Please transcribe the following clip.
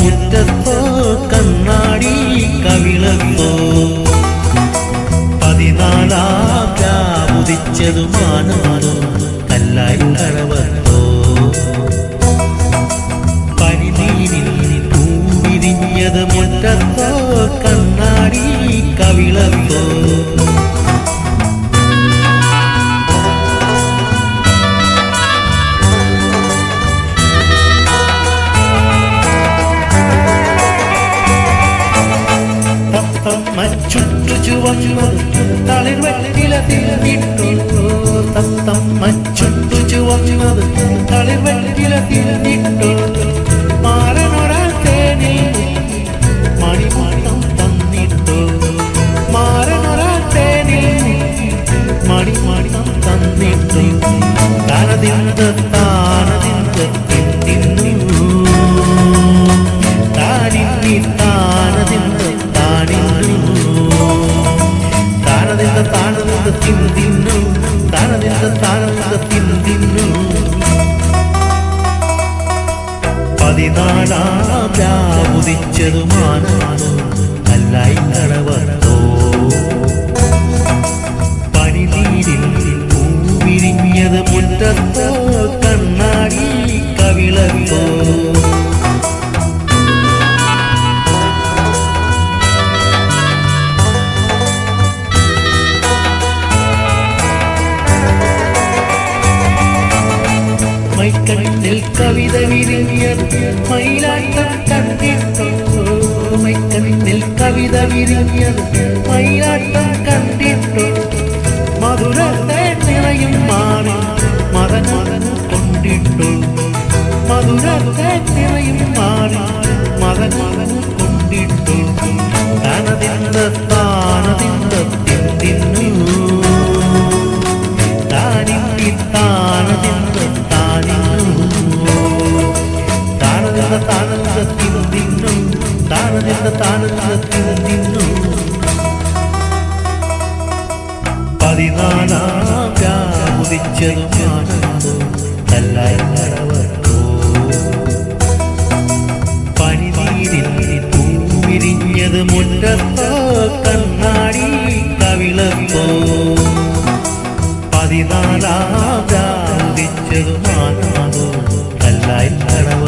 മുറ്റത്തോ കണ്ണാടി കവിളത്തോ പതിനാലാം രാവുദിച്ചതു മാനത്തോ കല്ലായി കടവത്തോ പനിനീരിൽ പൂവിരിഞ്ഞത് മുറ്റത്തോ കണ്ണാടി ചുവന്നത് തളിർ വെറ്റില തിന്നിട്ടു തത്തം മച്ചുട്ടു ചുവന്നത് തളിർ വെറ്റില തിന്നിട്ടു മാറനൊരാ തേനിൽ മണിമൂട്ടം തന്നിട്ടു മാറനൊരാ തേനിൽ മണിമൂട്ടം തന്നിട്ടു താനതിന്ത താനതിന്ത താനതിന്ത താനതിന്ത തിന്തിന്നു പതിനാലാം രാവുദിച്ചതു മാനാണോ കല്ലായി കടവത്തോ പനിനീരിൽ പൂവിരിഞ്ഞത് മുറ്റത്തോ മൈക്കണ്ണിൽ കവിത വിരിഞ്ഞത് മയിലാട്ടം കണ്ടിട്ടോ. മൈക്കണ്ണിൽ കവിത വിരിഞ്ഞത് മയിലാട്ടം കണ്ടിട്ടോ. താനന്ദ നിന്നു. പതിനാലാം പനിനീരിൽ പൂവിരിഞ്ഞത് മുറ്റത്തോ കണ്ണാടി കവിളത്തോ പതിനാലാം കല്ലായി കടവത്തോ